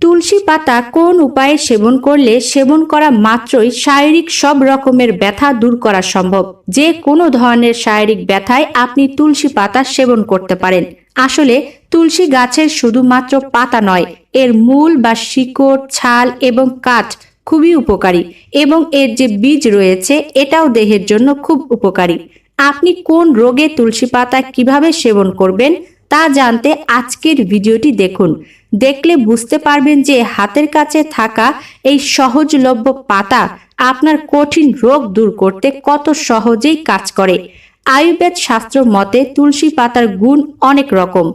তুলসী পাতা কোন উপায়ে সেবন করলে সেবন করা মাত্রই শারীরিক সব রকমের ব্যথা দূর করা সম্ভব? যে কোনো ধরনের শারীরিক ব্যথায় আপনি তুলসী পাতা সেবন করতে পারেন। আসলে তুলসী গাছের শুধুমাত্র পাতা নয়, এর মূল বা শিকড়, ছাল এবং কাঠ খুবই উপকারী এবং এর যে বীজ রয়েছে এটাও দেহের জন্য খুব উপকারী। আপনি কোন রোগে তুলসী পাতা কীভাবে সেবন করবেন তা জানতে আজকের ভিডিওটি দেখুন। দেখলে বুঝতে পারবেন যে হাতের কাছে থাকা এই সহজলভ্য পাতা আপনার কঠিন রোগ দূর করতে কত সহজেই কাজ করে। আয়ুর্বেদ শাস্ত্র মতে তুলসী পাতার গুণ অনেক রকম।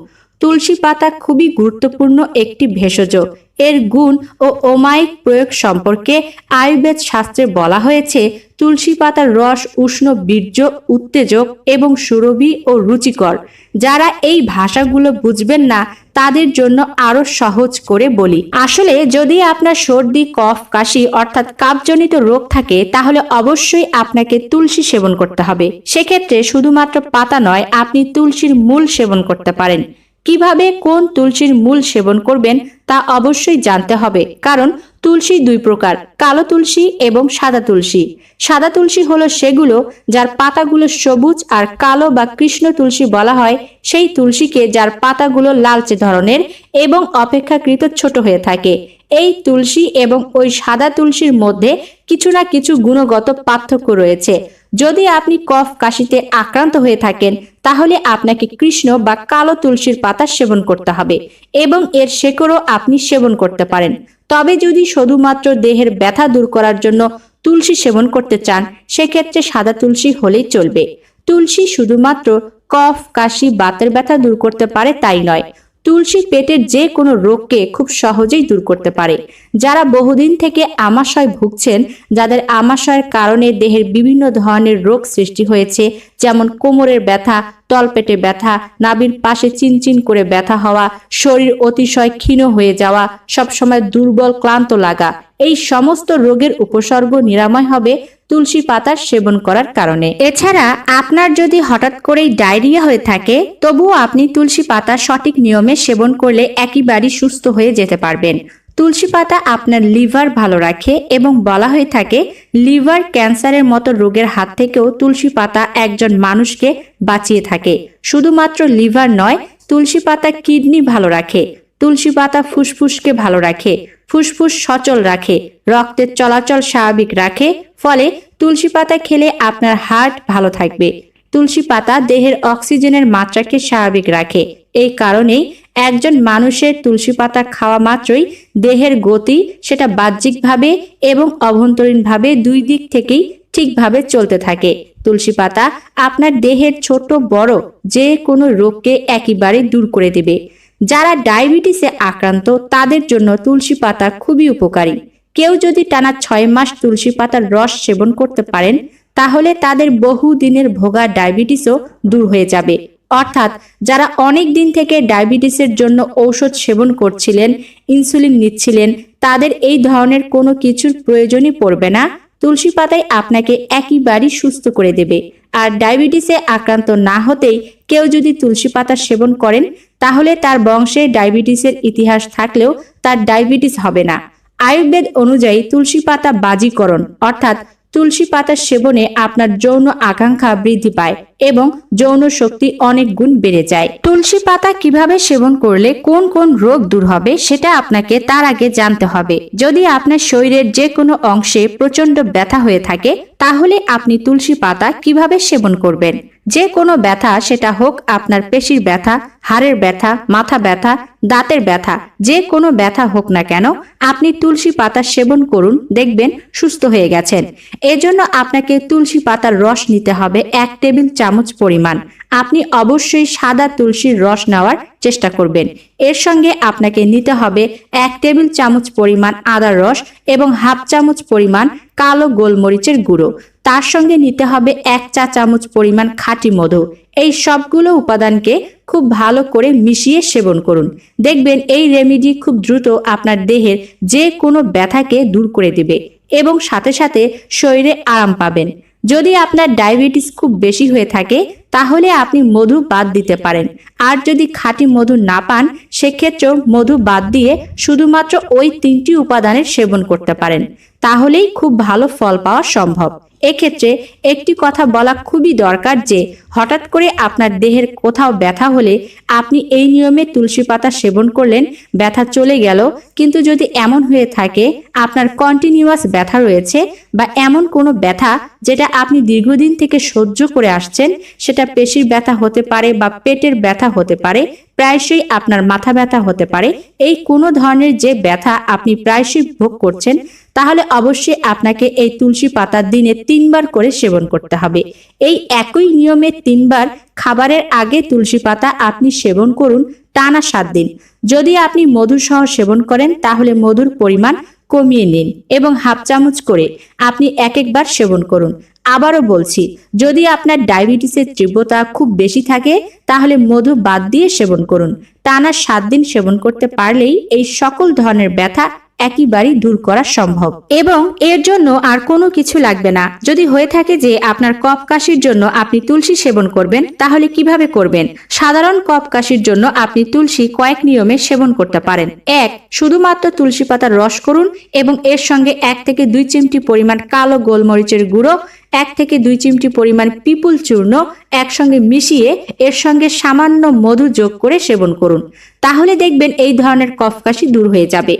তুলসী পাতা খুবই গুরুত্বপূর্ণ একটি ভেষজ। এর গুণ ও ওমায়িক প্রয়োগ সম্পর্কে আয়ুর্বেদ শাস্ত্রে বলা হয়েছে, তুলসী পাতার রস উষ্ণ বীর্য, উত্তেজক এবং সুরভি ও রুচিকর। যারা এই ভাষাগুলো বুঝবেন না, তাদের জন্য আরও সহজ করে বলি। আসলে যদি আপনার সর্দি, কফ, কাশি অর্থাৎ কাপজনিত রোগ থাকে, তাহলে অবশ্যই আপনাকে তুলসী সেবন করতে হবে। সেক্ষেত্রে শুধুমাত্র পাতা নয়, আপনি তুলসীর মূল সেবন করতে পারেন। কীভাবে কোন তুলসীর মূল সেবন করবেন তা অবশ্যই জানতে হবে, কারণ তুলসী দুই প্রকার, কালো তুলসী এবং সাদা তুলসী। সাদা তুলসী হলো সেগুলো যার পাতাগুলো সবুজ আর কালো বা কৃষ্ণ তুলসী বলা হয়, সেই তুলসীকে যার পাতাগুলো লালচে ধরনের এবং অপেক্ষাকৃত ছোট হয়ে থাকে। এই তুলসী এবং ওই সাদা তুলসীর মধ্যে কিছু না কিছু গুণগত পার্থক্য রয়েছে। যদি আপনি কফ কাশিতে আক্রান্ত হয়ে থাকেন, তাহলে আপনাকে কৃষ্ণ বা কালো তুলসীর পাতা সেবন করতে হবে এবং এর শেকড়ও আপনি সেবন করতে পারেন। তবে যদি শুধুমাত্র দেহের ব্যথা দূর করার জন্য তুলসী সেবন করতে চান, সেক্ষেত্রে সাদা তুলসী হলেই চলবে। তুলসী শুধুমাত্র কফ, কাশি, বাতের ব্যথা দূর করতে পারে তাই নয়। তুলসী পেটের যে কোনো রোগকে খুব সহজেই দূর করতে পারে। যারা বহুদিন থেকে আমাশয় ভুগছেন, যাদের আমাশয়ের কারণে দেহের বিভিন্ন ধরনের রোগ সৃষ্টি হয়েছে, যেমন কোমরের ব্যথা, তলপেটে ব্যথা নাবির পাশে চিনচিন করে ব্যথা হওয়া, শরীর অতিশয় ক্ষীণ হয়ে যাওয়া, সবসময় দুর্বল, ক্লান্ত লাগা। এই সমস্ত রোগের উপসর্গ নিরাময় হবে তুলসী পাতার সেবন করার কারণে। এছাড়া আপনার যদি হঠাৎ করেই ডায়রিয়া হয়ে থাকে, তবুও আপনি তুলসী পাতা সঠিক নিয়মে সেবন করলে একেবারেই সুস্থ হয়ে যেতে পারবেন। তুলসী পাতা আপনার লিভার ভালো রাখে এবং বলা হয়ে থাকে, লিভার ক্যান্সারের মতো রোগের হাত থেকেও তুলসী পাতা একজন মানুষকে বাঁচিয়ে থাকে। শুধুমাত্র লিভার নয়, তুলসী পাতা কিডনি ভালো রাখে, তুলসী পাতা ফুসফুসকে ভালো রাখে ফুসফুস সচল রাখে, রক্তের চলাচল স্বাভাবিক রাখে, ফলে তুলসী পাতা খেলে আপনার হার্ট ভালো থাকবে। তুলসী পাতা দেহের অক্সিজেনের মাত্রাকে স্বাভাবিক রাখে। এই কারণেই একজন মানুষের তুলসী পাতা খাওয়া মাত্রই দেহের গতি সেটা বাহ্যিকভাবে এবং অভ্যন্তরীণভাবে দুই দিক থেকেই ঠিকভাবে চলতে থাকে। তুলসী পাতা আপনার দেহের ছোট, বড় যে কোনো রোগকে একেবারে দূর করে দেবে। যারা ডায়াবেটিসে আক্রান্ত, তাদের জন্য তুলসী পাতা খুবই উপকারী। কেউ যদি টানা ছয় মাস তুলসী পাতার রস সেবন করতে পারেন, তাহলে তাদের বহু দিনের ভোগা ডায়াবেটিসও দূর হয়ে যাবে। অর্থাৎ যারা অনেক দিন থেকে ডায়াবেটিসের জন্য ঔষধ সেবন করছিলেন, ইনসুলিন নিচ্ছিলেন, তাদের এই ধরনের কোনো কিছুর প্রয়োজনই পড়বে না। তুলসী পাতাই আপনাকে একেবারেই সুস্থ করে দেবে। আর ডায়াবেটিসে আক্রান্ত না হতেই কেউ যদি তুলসী পাতা সেবন করেন, তাহলে তার বংশে ডায়াবেটিসের ইতিহাস থাকলেও তার ডায়াবেটিস হবে না। আয়ুর্বেদ অনুযায়ী তুলসী পাতা বাজিকরণ, অর্থাৎ তুলসী পাতার সেবনে আপনার যৌন আকাঙ্ক্ষা বৃদ্ধি পায় এবং যৌন শক্তি অনেক গুণ বেড়ে যায়। তুলসী পাতা কীভাবে সেবন করলে কোন কোন রোগ দূর হবে সেটা আপনাকে তার আগে জানতে হবে। যদি আপনার শরীরের যে কোনো অংশে প্রচণ্ড ব্যথা হয়ে থাকে, তাহলে আপনি তুলসী পাতা কীভাবে সেবন করবেন? যে কোনো ব্যথা সেটা হোক আপনার পেশির ব্যথা, হাড়ের ব্যথা, মাথা ব্যথা, দাঁতের ব্যথা যে কোনো ব্যথা হোক না কেন, আপনি তুলসী পাতা সেবন করুন, দেখবেন সুস্থ হয়ে গেছেন। এজন্য আপনাকে তুলসী পাতার রস নিতে হবে এক টেবিল চামচ পরিমাণ। আপনি অবশ্যই সাদা তুলসীর রস নেওয়ার চেষ্টা করবেন। এর সঙ্গে আপনাকে নিতে হবে এক টেবিল চামচ পরিমাণ আদার রস এবং হাফ চামচ পরিমাণ কালো গোলমরিচের গুঁড়ো। তার সঙ্গে নিতে হবে এক চা চামচ পরিমাণ খাঁটি মধু। এই সবগুলো উপাদানকে খুব ভালো করে মিশিয়ে সেবন করুন। দেখবেন এই রেমিডি খুব দ্রুত আপনার দেহের যে কোনো ব্যথাকে দূর করে দেবে এবং সাথে সাথে শরীরে আরাম পাবেন। যদি আপনার ডায়াবেটিস খুব বেশি হয়ে থাকে তাহলে আপনি মধু বাদ দিতে পারেন। আর যদি খাঁটি মধু না পান, সেক্ষেত্রেও মধু বাদ দিয়ে শুধুমাত্র ওই তিনটি উপাদানের সেবন করতে পারেন। তাহলেই খুব ভালো ফল পাওয়া সম্ভব। এক্ষেত্রে একটি কথা বলা খুবই দরকার যে, হঠাৎ করে আপনার দেহের কোথাও ব্যথা হলে আপনি এই নিয়মে তুলসী পাতা সেবন করলেন, ব্যথা চলে গেল। কিন্তু যদি এমন হয়ে থাকে, আপনার কন্টিনিউয়াস ব্যথা রয়েছে বা এমন কোনো ব্যথা যেটা আপনি দীর্ঘদিন থেকে সহ্য করে আসছেন, সেটা পেশির ব্যথা হতে পারে বা পেটের ব্যথা হতে পারে প্রায়শই আপনার মাথা ব্যথা হতে পারে। এই কোনো ধরনের যে ব্যথা আপনি প্রায়শই ভোগ করছেন, তাহলে অবশ্যই আপনাকে এই তুলসী পাতা দিনে তিনবার করে সেবন করতে হবে। এই একই নিয়মে তিনবার খাবারের আগে তুলসী পাতা আপনি সেবন করুন টানা সাত দিন। যদি আপনি মধু সহ সেবন করেন, তাহলে মধুর পরিমাণ কমিয়ে নিন এবং হাফ চামচ করে আপনি এক একবার সেবন করুন। আবারও বলছি, যদি আপনার ডায়াবেটিসের তীব্রতা খুব বেশি থাকে, তাহলে মধু বাদ দিয়ে সেবন করুন। টানা সাত দিন সেবন করতে পারলেই এই সকল ধরনের ব্যথা একেবারেই দূর করা সম্ভব। এবং এর জন্য আর কোনো কিছু লাগবে না। যদি হয়ে থাকে যে আপনার কফ কাশির জন্য আপনি তুলসী সেবন করবেন, তাহলে কীভাবে করবেন? সাধারণ কফ কাশির জন্য আপনি তুলসী কয়েক নিয়মে সেবন করতে পারেন। এক, শুধুমাত্র তুলসী পাতার রস করুন এবং এর সঙ্গে এক থেকে দুই চিমটি পরিমাণ কালো গোলমরিচের গুঁড়ো এক থেকে দুই চিমটি পরিমাণ পিপুল চূর্ণ একসঙ্গে মিশিয়ে এর সঙ্গে সামান্য মধু যোগ করে সেবন করুন। তাহলে দেখবেন এই ধরনের কফ কাশি দূর হয়ে যাবে।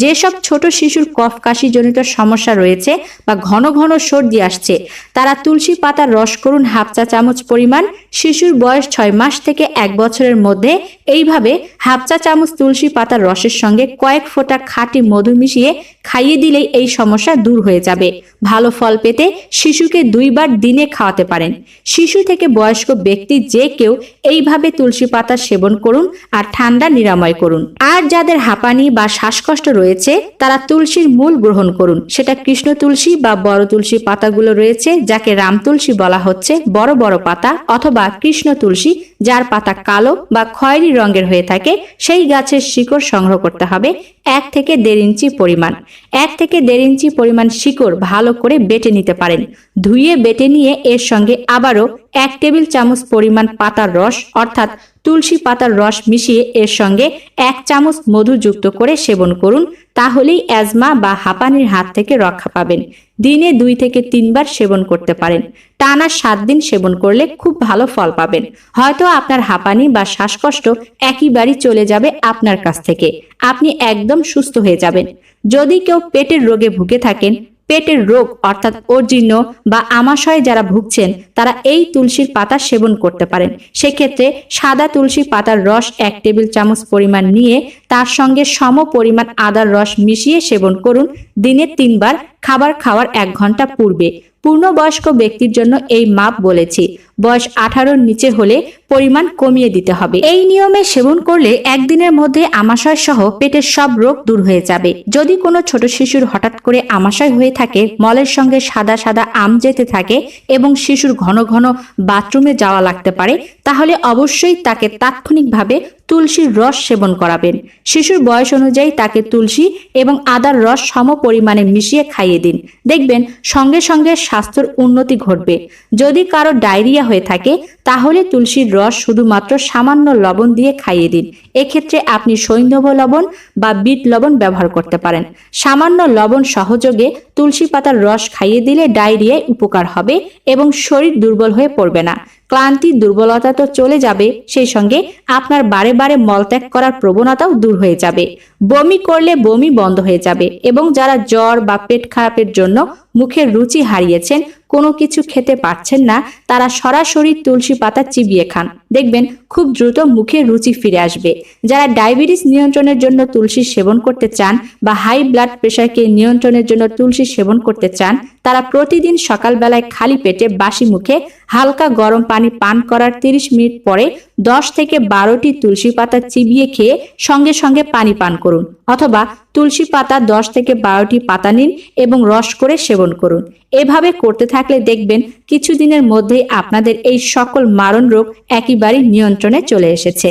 যেসব ছোট শিশুর কফ কাশি জনিত সমস্যা রয়েছে বা ঘন ঘন সর্দি আসছে, তারা তুলসী পাতার রস করুন হাফ চা চামচ পরিমাণ। শিশুর বয়স ছয় মাস থেকে এক বছরের মধ্যে এইভাবে হাফ চা চামচ তুলসী পাতার রসের সঙ্গে কয়েক ফোঁটা খাঁটি মধু মিশিয়ে খাইয়ে দিলেই এই সমস্যা দূর হয়ে যাবে। ভালো ফল পেতে শিশুকে দুইবার দিনে খাওয়াতে পারেন। শিশু থেকে বয়স্ক ব্যক্তি যে কেউ এইভাবে তুলসী পাতা সেবন করুন আর ঠান্ডা নিরাময় করুন। আর যাদের হাঁপানি বা শ্বাসকষ্ট রয়েছে, তারা তুলসীর মূল গ্রহণ করুন। সেটা কৃষ্ণ তুলসী বা বড় তুলসী পাতাগুলো রয়েছে, যাকে রাম তুলসী বলা হচ্ছে, বড় বড় পাতা অথবা কৃষ্ণ তুলসী, যার পাতা কালো বা খয়েরি রঙের হয়ে থাকে। সেই গাছের শিকড় সংগ্রহ করতে হবে এক থেকে দেড় ইঞ্চি পরিমাণ। এক থেকে দেড় ইঞ্চি পরিমাণ শিকড় ভালো করে বেটে নিতে পারেন। ধুয়ে বেটে নিয়ে এর সঙ্গে আবারও এক টেবিল চামচ পরিমাণ পাতার রস, অর্থাৎ তুলসী পাতার রস মিশিয়ে এর সঙ্গে এক চামচ মধু যুক্ত করে সেবন করুন। তাহলেই অ্যাজমা বা হাঁপানির হাত থেকে রক্ষা পাবেন। দিনে দুই থেকে তিনবার সেবন করতে পারেন। টানা সাত দিন সেবন করলে খুব ভালো ফল পাবেন। হয়তো আপনার হাঁপানি বা শ্বাসকষ্ট একইবারই চলে যাবে আপনার কাছ থেকে। আপনি একদম সুস্থ হয়ে যাবেন। যদি কেউ পেটের রোগে ভুগে থাকেন পেটের রোগ, অর্থাৎ অর্জীর্ণ বা আমাশয়ে যারা ভুগছেন, তারা এই তুলসীর পাতা সেবন করতে পারেন। সেক্ষেত্রে সাদা তুলসী পাতার রস এক টেবিল চামচ পরিমাণ নিয়ে তার সঙ্গে সম পরিমাণ আদার রস মিশিয়ে সেবন করুন। দিনে তিনবার খাবার খাওয়ার এক ঘণ্টা পূর্বে পূর্ণবয়স্ক ব্যক্তির জন্য এই মাপ বলেছি। বয়স আঠারোর নিচে হলে পরিমাণ কমিয়ে দিতে হবে। এই নিয়মে সেবন করলে একদিনের মধ্যে আমাশয় সহ পেটের সব রোগ দূর হয়ে যাবে। যদি কোনো ছোট শিশুর হঠাৎ করে আমাশয় হয়ে থাকে, মলের সঙ্গে সাদা সাদা আম যেতে থাকে এবং শিশুর ঘন ঘন বাথরুমে যাওয়া লাগতে পারে, তাহলে অবশ্যই তাকে তাৎক্ষণিকভাবে তুলসীর রস সেবন করাবেন। শিশুর বয়স অনুযায়ী তাকে তুলসী এবং আদার রস সম পরিমাণে মিশিয়ে খাইয়ে দিন। দেখবেন সঙ্গে সঙ্গে স্বাস্থ্যের উন্নতি ঘটবে। যদি কারও ডায়রিয়া হয়ে থাকে, তাহলে তুলসীর রস শুধুমাত্র সামান্য লবণ দিয়ে খাইয়ে দিন। এক্ষেত্রে আপনি সৈন্ধব লবণ বা বিট লবণ ব্যবহার করতে পারেন। সামান্য লবণ সহযোগে তুলসী পাতার রস খাইয়ে দিলে ডায়রিয়ায় উপকার হবে এবং শরীর দুর্বল হয়ে পড়বে না। ক্লান্তি, দুর্বলতা তো চলে যাবে, সেই সঙ্গে আপনার বারে বারে মলত্যাগ করার প্রবণতাও দূর হয়ে যাবে। বমি করলে বমি বন্ধ হয়ে যাবে এবং যারা জ্বর বা পেট খারাপের জন্য মুখের রুচি হারিয়েছেন, কোনো কিছু খেতে পারছেন না, তারা সরাসরি তুলসী পাতা চিবিয়ে খান। দেখবেন, খুব দ্রুত মুখে রুচি ফিরে আসবে। যারা ডায়াবেটিস নিয়ন্ত্রণের জন্য তুলসী সেবন করতে চান বা হাই ব্লাড প্রেশারকে নিয়ন্ত্রণের জন্য তুলসী সেবন করতে চান, তারা প্রতিদিন সকালবেলায় খালি পেটে বাসি মুখে হালকা গরম পানি পান করার 30 মিনিট পরে 10 থেকে বারোটি তুলসী পাতা চিবিয়ে খেয়ে সঙ্গে সঙ্গে পানি পান করুন। অথবা তুলসী পাতা 10 থেকে বারোটি পাতা নিন এবং রস করে সেবন করুন। এভাবে করতে থাকলে দেখবেন কিছুদিনের মধ্যেই আপনাদের এই সকল মারণ রোগ একেবারেই নিয়ন্ত্রণে চলে এসেছে।